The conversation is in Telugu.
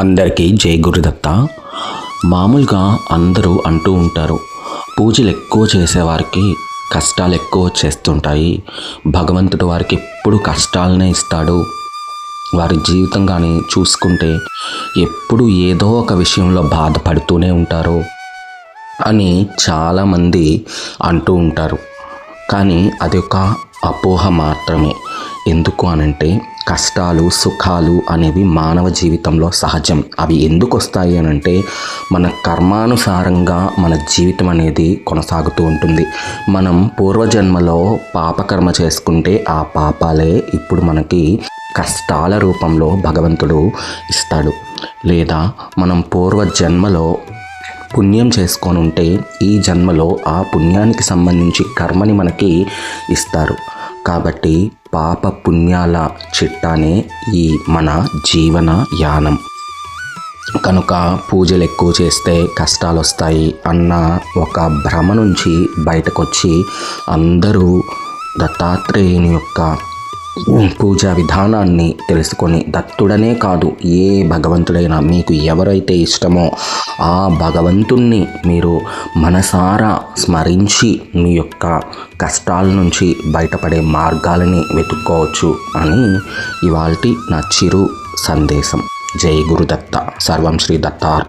అందరికీ జై గురుదత్త. మామూలుగా అందరూ అంటూ ఉంటారు పూజలు ఎక్కువ చేసేవారికి కష్టాలు ఎక్కువ వచ్చేస్తుంటాయి భగవంతుడు వారికి ఎప్పుడు కష్టాలనే ఇస్తాడు. వారి జీవితం కానీ చూసుకుంటే ఎప్పుడు ఏదో ఒక విషయంలో బాధపడుతూనే ఉంటారు అని చాలామంది అంటూ ఉంటారు. కానీ అది ఒక అపోహ మాత్రమే. ఎందుకు అనంటే కష్టాలు సుఖాలు అనేవి మానవ జీవితంలో సహజం. అవి ఎందుకు వస్తాయి అనంటే మన కర్మానుసారంగా మన జీవితం అనేది కొనసాగుతూ ఉంటుంది. మనం పూర్వజన్మలో పాపకర్మ చేసుకుంటే ఆ పాపాలే ఇప్పుడు మనకి కష్టాల రూపంలో భగవంతుడు ఇస్తాడు. లేదా మనం పూర్వజన్మలో పుణ్యం చేసుకొని ఉంటే ఈ జన్మలో ఆ పుణ్యానికి సంబంధించి కర్మని మనకి ఇస్తారు. కాబట్టి పాప పుణ్యాల చిట్టానే ఈ మన జీవన యానం. కనుక పూజలు ఎక్కువ చేస్తే కష్టాలు వస్తాయి అన్న ఒక భ్రమ నుంచి బయటకొచ్చి అందరూ దత్తాత్రేయుని యొక్క పూజా విధానాన్ని తెలుసుకొని దత్తుడనే కాదు ఏ భగవంతుడైనా మీకు ఎవరైతే ఇష్టమో ఆ భగవంతుణ్ణి మీరు మనసారా స్మరించి మీ యొక్క కష్టాల నుంచి బయటపడే మార్గాలని వెతుక్కోవచ్చు అని ఇవాల్టి నా చిరు సందేశం. జై గురుదత్త. సర్వం శ్రీ దత్తార్